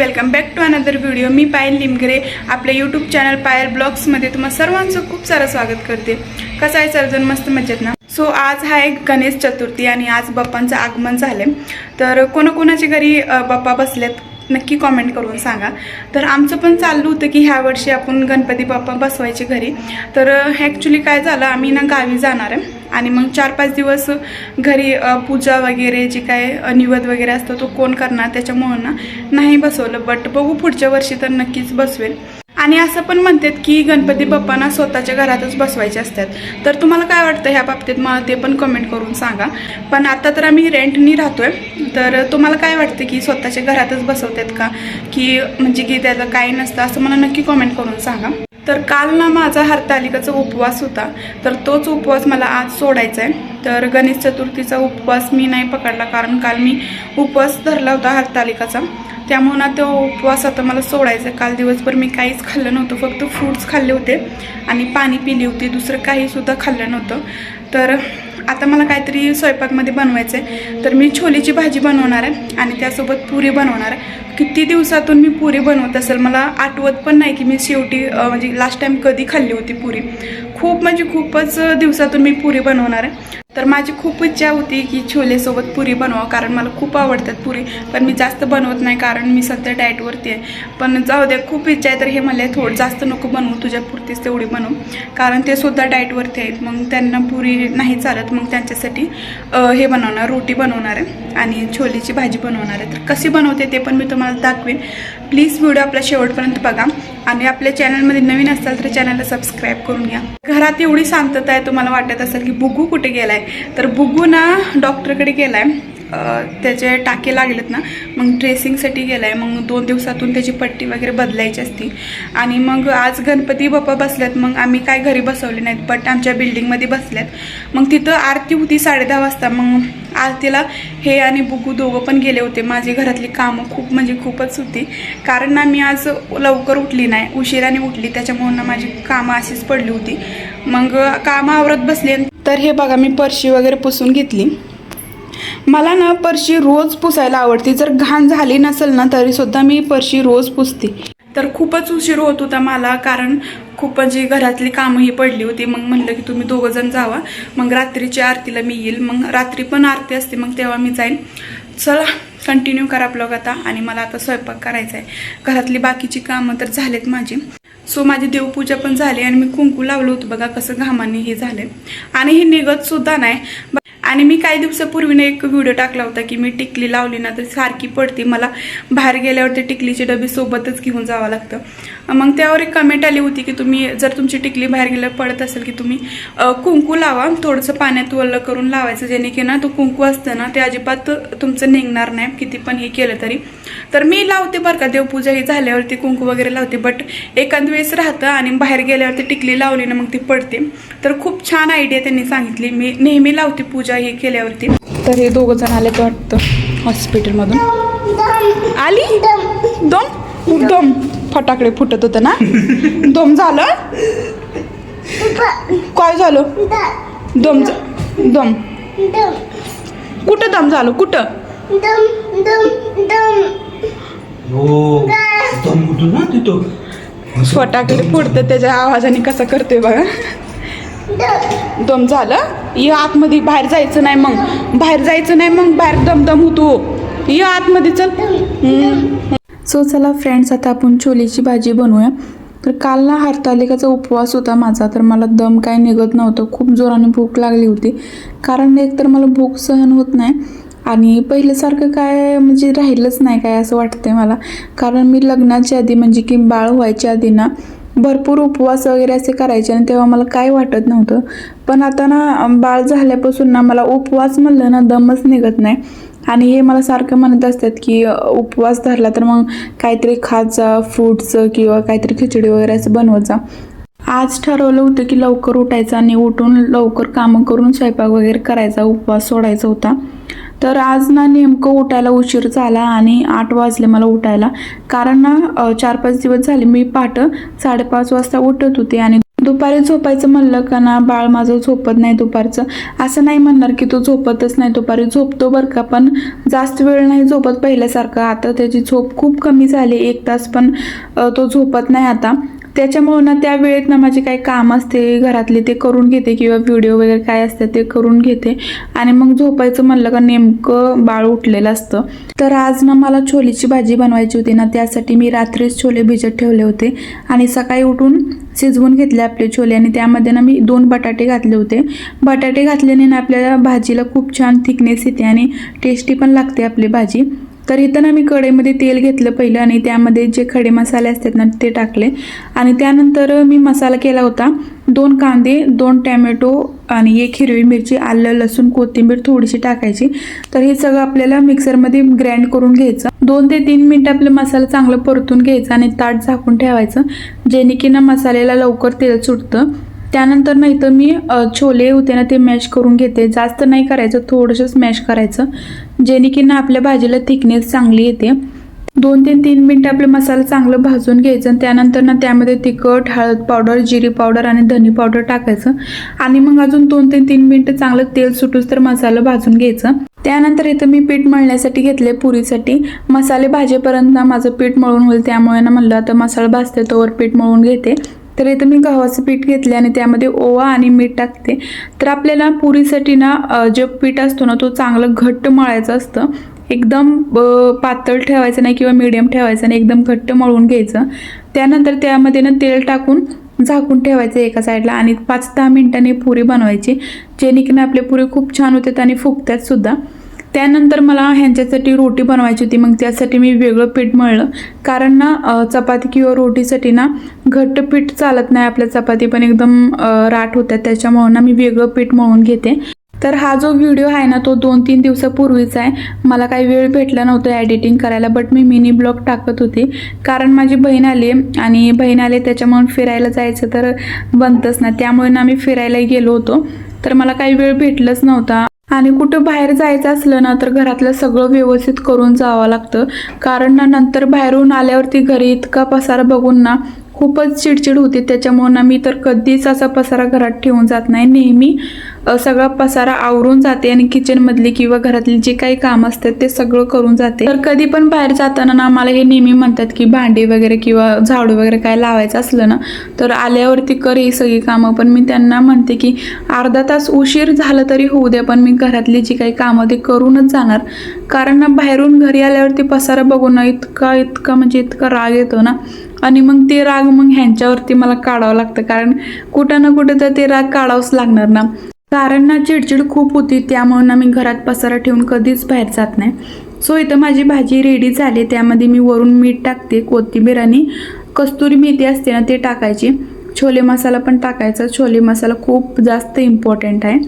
Welcome back to another video. मी पायल लिमगरे आपल्या YouTube channel पायल ब्लॉग्समध्ये तुम्हाला सर्वांचं खूप सारं स्वागत करते. कसं आहे सर्वजण मस्त मजेत ना? सो आज हा एक गणेश चतुर्थी आणि आज बाप्पांचं आगमन झालं तर कोणाकोणाच्या घरी बाप्पा बसलेत? नक्की कॉमेंट करून सांगा. तर आमचं पण चाललं होतं की ह्या वर्षी आपण गणपती बाप्पा बसवायचे घरी. तर ॲक्च्युली काय झालं आम्ही ना गावी जाणार आहे. आणि मग चार पाच दिवस घरी पूजा वगैरे जे काय निवद वगैरे असतो तो कोण करणार त्याच्यामुळं ना नाही बसवलं. बट बघू पुढच्या वर्षी तर नक्कीच बसवेल. आणि असं पण म्हणतात की गणपती बाप्पांना स्वतःच्या घरातच बसवायचे असतात. तर तुम्हाला काय वाटतं ह्या बाबतीत? मला ते पण कमेंट करून सांगा. पण आता तर आम्ही रेंटनी राहतोय. तर तुम्हाला काय वाटतं की स्वतःच्या घरातच बसवतात का? की म्हणजे की त्याचं काही नसतं असं मला नक्की कमेंट करून सांगा. तर काल ना माझा हरतालिकाचा उपवास होता. तर तोच उपवास मला आज सोडायचा आहे तर गणेश चतुर्थीचा उपवास मी नाही पकडला. कारण काल मी उपवास धरला होता हरतालिकाचा. त्यामुळे ना तो उपवास आता मला सोडायचा. आहे काल दिवसभर मी काहीच खाल्लं नव्हतं फक्त फ्रूट्स खाल्ले होते आणि पाणी पिली होती. दुसरं काहीसुद्धा खाल्लं नव्हतं. तर आता मला काहीतरी स्वयंपाकमध्ये बनवायचं आहे तर मी छोलीची भाजी बनवणार आहे आणि त्यासोबत पुरी बनवणार आहे. किती दिवसातून मी पुरी बनवत असेल मला आठवत पण नाही की मी शेवटी म्हणजे लास्ट टाईम कधी खाल्ली होती पुरी. खूप म्हणजे खूपच दिवसातून मी पुरी बनवणार आहे. तर माझी खूप इच्छा होती की छोलेसोबत पुरी बनवा कारण मला खूप आवडतात पुरी. पण मी जास्त बनवत नाही कारण मी सध्या डाएटवरती आहे. पण जाऊ द्या खूप इच्छा आहे तर हे मला थोडं जास्त नको बनवू तुझ्या पुरतीच तेवढी बनवू. कारण ते सुद्धा डाएटवरती आहेत. मग त्यांना पुरी नाही चालत मग त्यांच्यासाठी हे बनवणार रोटी बनवणार आहे आणि छोलेची भाजी बनवणार आहे. तर कशी बनवते ते पण मी तुम्हाला दाखवेन. प्लीज व्हिडिओ आपला शेवटपर्यंत बघा आणि आपल्या चॅनलमध्ये नवीन असाल तर चॅनलला सबस्क्राईब करून घ्या. घरात एवढी शांतता आहे तुम्हाला वाटत असेल की बुगू कुठे गेलाय? तर बुगू ना डॉक्टरकडे गेलाय. त्याचे टाके लागलेत ना मग ड्रेसिंगसाठी गेलाय. मग दोन दिवसातून त्याची पट्टी वगैरे बदलायची असती. आणि मग आज गणपती बाप्पा बसल्यात मग आम्ही काय घरी बसवले नाहीत बट आमच्या बिल्डिंगमध्ये बसल्यात मग तिथं आरती होती साडे दहा वाजता. मग आरतीला हे आणि बुगू दोघं पण गेले होते. माझी घरातली कामं खूप म्हणजे खूपच होती. कारण ना मी आज लवकर उठली नाही. उशिराने उठली. त्याच्यामुळं ना माझी कामं अशीच पडली होती. मग कामं आवरत बसले तर हे बघा मी परशी वगैरे पुसून घेतली. मला ना परशी रोज पुसायला आवडते. जर घाण झाली नसेल ना तरीसुद्धा मी परशी रोज पुसते. तर खूपच उशीर होत होता मला कारण खूप म्हणजे घरातली कामंही पडली होती. मग म्हणलं की तुम्ही दोघंजण जावा. मग रात्रीच्या आरतीला मी येईल. मग रात्री पण आरती असते. मग तेव्हा मी जाईन. चला कंटिन्यू करा ब्लॉग आता. आणि मला आता स्वयंपाक करायचा आहे. घरातली बाकीची कामं तर झालेत माझी. सो माझी देवपूजा पण झाली आणि मी कुंकू लावलं होतं. बघा कसं घामाने हे झालं आणि हे निघत सुद्धा नाही. आणि मी काही दिवसापूर्वीने एक व्हिडिओ टाकला होता की मी टिकली लावली ना तर सारखी पडते. मला बाहेर गेल्यावरती टिकलीची डबी सोबतच घेऊन जावं लागतं. मग त्यावर एक कमेंट आली होती की तुम्ही जर तुमची टिकली बाहेर गेल्यावर पडत असेल की तुम्ही कुंकू लावा. थोडंसं पाण्यात वल्ल करून लावायचं जेणे ना तो कुंकू असतं ना ते अजिबात तुमचं निघणार नाही किती पण हे केलं तरी. तर मी लावते बरं का देवपूजा ही झाल्यावरती कुंकू वगैरे लावते. बट एखाद वेळेस राहतं आणि बाहेर गेल्यावरती टिकली लावली ना मग ती पडते. तर खूप छान आयडिया त्यांनी सांगितली. मी नेहमी लावते पूजा हे केल्यावरती. तर हे दोघं जण आले वाटतं हॉस्पिटलमधून आली? दोन दम. फटाकडे फुटत होतं ना? दम झालं? काय झालं? दम दम. कुठं दम झालं? कुठं? हो फटाकडे फुटतं त्याच्या आवाजाने कसा करतोय बघा. दम झालं? ये आतमध्ये बाहेर जायचं नाही मग. बाहेर जायचं नाही मग बाहेर दमदम होतो. ये आतमध्ये चल. सो चला फ्रेंड्स आता आपण छोलीची भाजी बनवूया. तर काल ना हरतालिकाचा उपवास होता माझा तर मला दम काय निघत नव्हतं. खूप जोराने भूक लागली होती. कारण एक तर मला भूक सहन होत नाही. आणि पहिल्यासारखं काय म्हणजे राहिलंच नाही काय असं वाटतंय मला. कारण मी लग्नाच्या आधी म्हणजे की बाळ व्हायच्या आधी ना भरपूर उपवास वगैरे असे करायचे आणि तेव्हा मला काय वाटत नव्हतं. पण आता ना बाळ झाल्यापासून ना मला उपवास म्हणलं ना दमच निघत नाही. आणि हे मला सारखं म्हणत असतात की उपवास धरला तर मग काहीतरी खात जा किंवा काहीतरी खिचडी वगैरे असं बनवत जा. आज ठरवलं होतं की लवकर उठायचं आणि उठून लवकर कामं करून स्वयंपाक वगैरे करायचा उपवास सोडायचा होता. तर आज ना नेमकं उठायला उशीर झाला आणि आठ वाजले मला उठायला. कारण ना चार पाच दिवस झाले मी पहाटं साडेपाच वाजता उठत होते आणि दुपारी झोपायचं म्हणलं का ना बाळ माझं झोपत नाही दुपारचं. असं नाही म्हणणार की तो झोपतच नाही दुपारी झोपतो बरं का. पण जास्त वेळ नाही झोपत पहिल्यासारखं. आता त्याची झोप खूप कमी झाली एक तास पण तो झोपत नाही आता. त्याच्यामुळं ना त्या वेळेत ना माझे काही काम असते घरातले ते करून घेते किंवा व्हिडिओ वगैरे काय असते ते करून घेते. आणि मग झोपायचं म्हणलं का नेमकं बाळ उठलेलं असतं. तर आज ना मला छोलीची भाजी बनवायची होती ना त्यासाठी मी रात्रीच छोले भिजत ठेवले होते. आणि सकाळी उठून शिजवून घेतले आपले छोले आणि त्यामध्ये ना मी दोन बटाटे घातले होते. बटाटे घातल्याने ना आपल्याला भाजीला खूप छान थिकनेस येते आणि टेस्टी पण लागते आपली भाजी. तर इथं ना मी कढईमध्ये तेल घेतलं पहिलं आणि त्यामध्ये जे खडे मसाले असतात ना ते टाकले. आणि त्यानंतर मी मसाला केला होता दोन कांदे दोन टॅमॅटो आणि एक हिरवी मिरची आलं लसूण कोथिंबीर थोडीशी टाकायची. तर हे सगळं आपल्याला मिक्सरमध्ये ग्राइंड करून घ्यायचं. दोन ते तीन मिनटं आपलं मसाला चांगलं परतून घ्यायचा आणि ताट झाकून ठेवायचं जेणे की ना मसाल्याला लवकर तेल सुटतं. त्यानंतर नाही तर मी छोले होते ना ते मॅश करून घेते. जास्त नाही करायचं थोडंसं स्मॅश करायचं. जेणे की ना आपल्या भाजीला थिकनेस चांगली येते. दोन ते तीन मिनटं आपलं मसाला चांगलं भाजून घ्यायचं आणि त्यानंतर ना त्यामध्ये तिखट हळद पावडर जिरी पावडर आणि धनी पावडर टाकायचं. आणि मग अजून दोन ते तीन मिनटं चांगलं तेल सुटूच तर मसाला भाजून घ्यायचं. त्यानंतर इथं मी पीठ मळण्यासाठी घेतले पुरीसाठी. मसाले भाजेपर्यंत ना माझं पीठ मळून होईल त्यामुळे ना म्हणलं आता मसाला भाजते तोवर पीठ मळून घेते. तर इथं मी गव्हाचं पीठ घेतले आणि त्यामध्ये ओवा आणि मीठ टाकते. तर आपल्याला पुरीसाठी ना जे पीठ असतो ना तो चांगलं घट्ट मळायचं असतं. एकदम पातळ ठेवायचं नाही किंवा मीडियम ठेवायचं नाही एकदम घट्ट मळून घ्यायचं. त्यानंतर त्यामध्ये ना तेल टाकून झाकून ठेवायचं एका साईडला आणि पाच दहा मिनटांनी पुरी बनवायची. जेणेकरून आपले पुरी खूप छान होतात आणि फुगतात सुद्धा. त्यानंतर मला ह्यांच्यासाठी रोटी बनवायची होती. मग त्यासाठी मी वेगळं पीठ मळलं. कारण ना चपाती किंवा रोटीसाठी ना घट्ट पीठ चालत नाही आपल्या चपाती पण एकदम राठ होत्या. त्याच्यामुळं ना मी वेगळं पीठ मळून घेते. तर हा जो व्हिडिओ आहे ना तो दोन तीन दिवसापूर्वीचा आहे. मला काही वेळ भेटला नव्हता एडिटिंग करायला बट मी मिनी ब्लॉग टाकत होते. कारण माझी बहीण आली आणि बहीण आली त्याच्यामुळं फिरायला जायचं तर बनतच ना. त्यामुळे ना आम्ही फिरायला गेलो होतो. तर मला काही वेळ भेटलंच नव्हता. आणि कुठं बाहेर जायचं असलं ना तर घरातलं सगळं व्यवस्थित करून जावं लागतं. कारण ना नंतर बाहेरून आल्यावरती घरी इतका पसारा बघून ना खूपच चिडचिड होती. त्याच्यामुळं ना मी तर कधीच असा पसारा घरात ठेवून जात नाही. नेहमी सगळा पसारा आवरून जाते आणि किचनमधली किंवा घरातली जे काही काम असतात ते सगळं करून जाते. तर कधी पण बाहेर जाताना ना मला हे नेहमी म्हणतात की भांडी वगैरे किंवा झाडू वगैरे काय लावायचं असलं ना तर आल्यावरती कर ही सगळी कामं. पण मी त्यांना म्हणते की अर्धा तास उशीर झालं तरी होऊ द्या पण मी घरातली जी काही कामं ते करूनच जाणार. कारण ना बाहेरून घरी आल्यावरती पसारा बघून इतका इतका म्हणजे इतका राग येतो ना. आणि मग ते राग मग ह्यांच्यावरती मला काढावं लागतं. कारण कुठं ना कुठं तर ते राग काढावंच लागणार ना. कारण ना चिडचिड खूप होती त्यामुळे ना मी घरात पसारा ठेवून कधीच बाहेर जात नाही. सो इथं माझी भाजी रेडी झाली. त्यामध्ये मी वरून मीठ टाकते कोथिंबीर आणि कस्तुरी मेथी असते ना ते टाकायची. छोले मसाला पण टाकायचा. छोले मसाला खूप जास्त इम्पॉर्टंट आहे.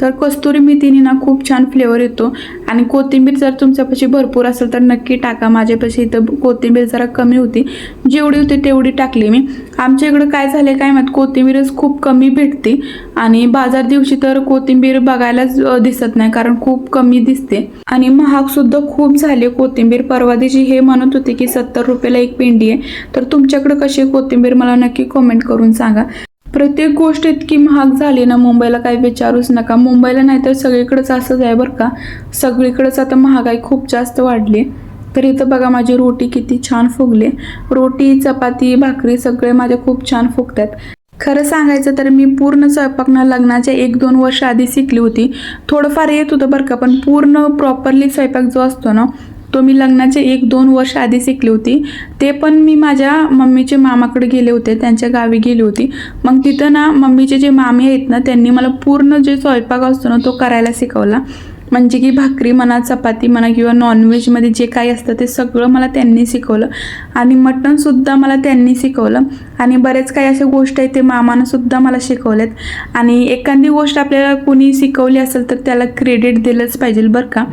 तर कस्तुरी मेथीने ना खूप छान फ्लेवर येतो. आणि कोथिंबीर जर तुमच्यापाशी भरपूर असेल तर नक्की टाका. माझ्यापाशी इथं कोथिंबीर जरा कमी होती. जेवढी होती तेवढी टाकली मी. आमच्या इकडं काय झालं काय माहीत? कोथिंबीरच खूप कमी भेटते. आणि बाजार दिवशी तर कोथिंबीर बघायलाच दिसत नाही कारण खूप कमी दिसते. आणि महागसुद्धा खूप झाली कोथिंबीर. परवा दिवशी हे म्हणत होते की सत्तर रुपयाला एक पेंडी आहे. तर तुमच्याकडं कशी कोथिंबीर? मला नक्की कमेंट करून सांगा. प्रत्येक गोष्ट इतकी महाग झाली ना मुंबईला काही विचारूच नका. मुंबईला नाही तर सगळीकडेच असंच आहे बरं का. सगळीकडेच आता महागाई खूप जास्त वाढली. तर इथं बघा माझी रोटी किती छान फुगले. रोटी चपाती भाकरी सगळे माझे खूप छान फुगतात. खरं सांगायचं तर मी पूर्ण स्वयंपाकनं लग्नाच्या एक दोन वर्ष आधी शिकली होती. थोडंफार येत होतं बरं का पण पूर्ण प्रॉपरली स्वयंपाक जो असतो ना तो मी लग्नाचे एक दोन वर्ष आधी शिकली होती. ते पण मी माझ्या मम्मीच्या मामाकडे गेले होते त्यांच्या गावी गेली होती. मग तिथं ना मम्मीचे जे मामे आहेत ना त्यांनी मला पूर्ण जे स्वयंपाक असतो ना तो करायला शिकवला. म्हणजे की भाकरी म्हणा चपाती म्हणा किंवा नॉनव्हेजमध्ये जे काही असतं ते सगळं मला त्यांनी शिकवलं. आणि मटणसुद्धा मला त्यांनी शिकवलं. आणि बरेच काही अशा गोष्ट आहेत ते मामानंसुद्धा मला शिकवल्यात आणि एखादी गोष्ट आपल्याला कोणी शिकवली असेल तर त्याला क्रेडिट दिलंच पाहिजे बरं का.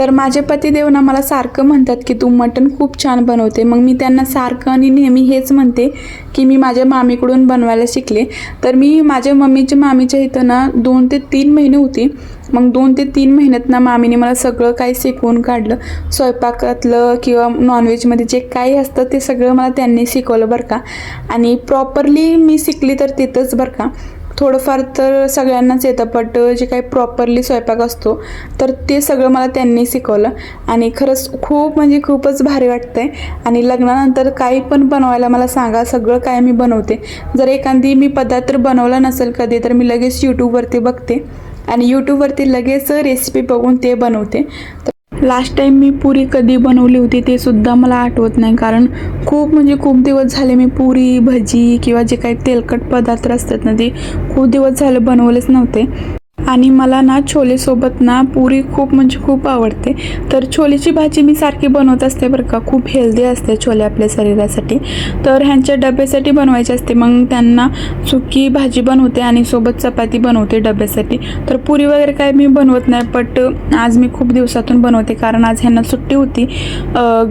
तर माझे पतिदेव ना मला सारखं म्हणतात की तू मटण खूप छान बनवते. मग मी त्यांना सारखं आणि नेहमी हेच म्हणते की मी माझ्या मामीकडून बनवायला शिकले. तर मी माझ्या मम्मीच्या मामीच्या इथं ना दोन ते तीन महिने होती. मग दोन ते तीन महिन्यात ना मामीने मला सगळं काही शिकवून काढलं. स्वयंपाकातलं किंवा नॉनव्हेजमध्ये जे काही असतं ते सगळं मला त्यांनी शिकवलं बरं का. आणि प्रॉपरली मी शिकली तर तिथंच बरं का. थोडंफार तर सगळ्यांनाच येतं बट जे काही प्रॉपरली स्वयंपाक असतो तर ते सगळं मला त्यांनी शिकवलं. आणि खरंच खूप म्हणजे खूपच भारी वाटतं आहे आणि लग्नानंतर काही पण बनवायला मला सांगा सगळं काय मी बनवते. जर एखादी मी पदार्थ बनवला नसेल कधी तर मी लगेच यूट्यूबवरती बघते. आणि यूट्यूबवरती लगेच रेसिपी बघून ते बनवते. लास्ट टाईम मी पुरी कधी बनवली होती ते सुद्धा मला आठवत नाही. कारण खूप म्हणजे खूप दिवस झाले मी पुरी भजी किंवा जे काही तेलकट पदार्थ असतात ना ते खूप दिवस झाले बनवलेच नव्हते. आणि मला ना छोलेसोबत ना पुरी खूप म्हणजे खूप आवडते. तर छोलेची भाजी मी सारखी बनवत असते बरं का. खूप हेल्दी असते छोले आपल्या शरीरासाठी. तर ह्यांच्या डब्यासाठी बनवायचे असते. मग त्यांना सुकी भाजी बनवते आणि सोबत चपाती बनवते डब्यासाठी. तर पुरी वगैरे काय मी बनवत नाही बट आज मी खूप दिवसातून बनवते. कारण आज ह्यांना सुट्टी होती.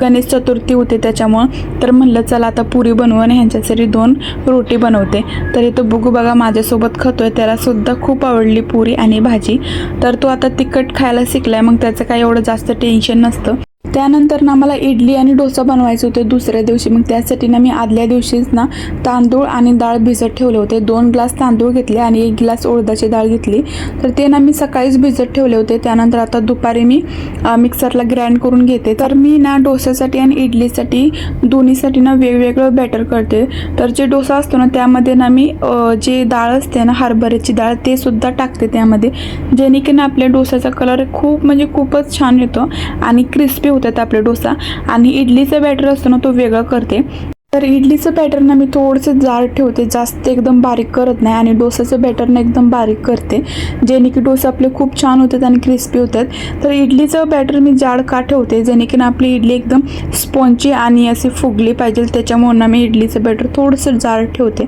गणेश चतुर्थी होते त्याच्यामुळं. तर म्हणलं चला आता पुरी बनवू आणि ह्यांच्यासाठी दोन रोटी बनवते. तर इथं बघू बघा माझ्यासोबत खातोय. आहे त्यालासुद्धा खूप आवडली पुरी. आणि भाजी. तर तो आता तिखट खायला शिकलाय मग त्याचं काही एवढं जास्त टेन्शन नसतं. त्यानंतर ना मला इडली आणि डोसा बनवायचे होते दुसऱ्या दिवशी. मग त्यासाठी ना मी आदल्या दिवशीच ना तांदूळ आणि डाळ भिजत ठेवले होते. दोन ग्लास तांदूळ घेतले आणि एक ग्लास उडदाची डाळ घेतली. तर ते ना मी सकाळीच भिजत ठेवले होते. त्यानंतर आता दुपारी मी मिक्सरला ग्राइंड करून घेते. तर मी ना डोस्यासाठी आणि इडलीसाठी दोन्हीसाठी ना वेगवेगळं बॅटर करते. तर जे डोसा असतो ना त्यामध्ये ना मी जे डाळ असते ना हरभऱ्याची डाळ ते सुद्धा टाकते त्यामध्ये. जेणे की ना आपल्या डोसाचा कलर खूप म्हणजे खूपच छान येतो आणि क्रिस्पी होतं. करतात आपले डोसा. आणि इडलीचा बॅटर असतो ना तो वेगळा करते. तर इडलीचं बॅटर ना मी थोडंसं जाड ठेवते जास्त एकदम बारीक करत नाही आणि डोसाचं बॅटर ना एकदम बारीक करते जेणे की डोसे आपले खूप छान होतात आणि क्रिस्पी होतात. तर इडलीचं बॅटर मी जाड का ठेवते जेणे की ना आपली इडली एकदम स्पॉन्ची आणि अशी फुगली पाहिजे त्याच्यामुळे ना मी इडलीचं बॅटर थोडंसं जाड ठेवते.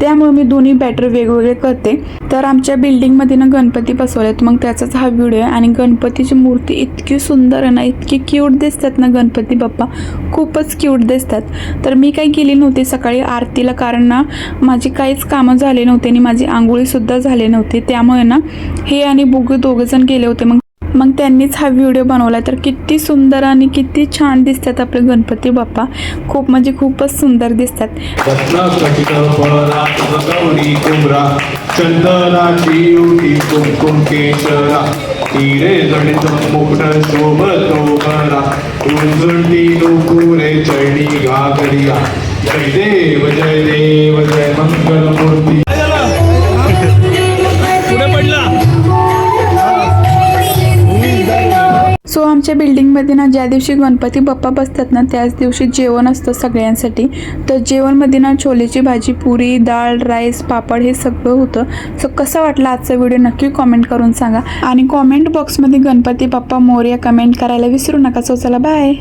त्यामुळे मी दोन्ही बॅटर वेगवेगळे करते. तर आमच्या बिल्डिंगमध्ये ना गणपती बसवलेत मग त्याचाच हा व्हिडिओ आहे आणि गणपतीची मूर्ती इतकी सुंदर आहे ना इतकी क्यूट दिसतात ना गणपती बाप्पा खूपच क्यूट दिसतात. तर मी काही गेली नव्हती. सकाळी आरतीला कारण ना माझी काहीच कामं झाले नव्हते आणि माझी आंघोळीसुद्धा झाले नव्हते. त्यामुळे ना हे आणि बुगू दोघंजण गेले होते. मग मग त्यांनीच हा व्हिडिओ बनवला. तर किती सुंदर आणि किती छान दिसतात आपले गणपती बाप्पा. खूप म्हणजे खूपच सुंदर दिसतात. चंदनाची उटी कुमकुम केशरा हिरे जय देव जय देव जय मंगल मूर्ती आमच्या बिल्डिंगमध्ये ना ज्या दिवशी गणपती बाप्पा बसतात ना त्याच दिवशी जेवण असतं सगळ्यांसाठी. तर जेवणमध्ये ना छोलेची भाजी पुरी डाळ राईस पापड हे सगळं होतं. सो कसं वाटलं आजचा व्हिडिओ नक्की कॉमेंट करून सांगा. आणि कॉमेंट बॉक्समध्ये गणपती बाप्पा मोर्या कमेंट करायला विसरू नका. सो चला बाय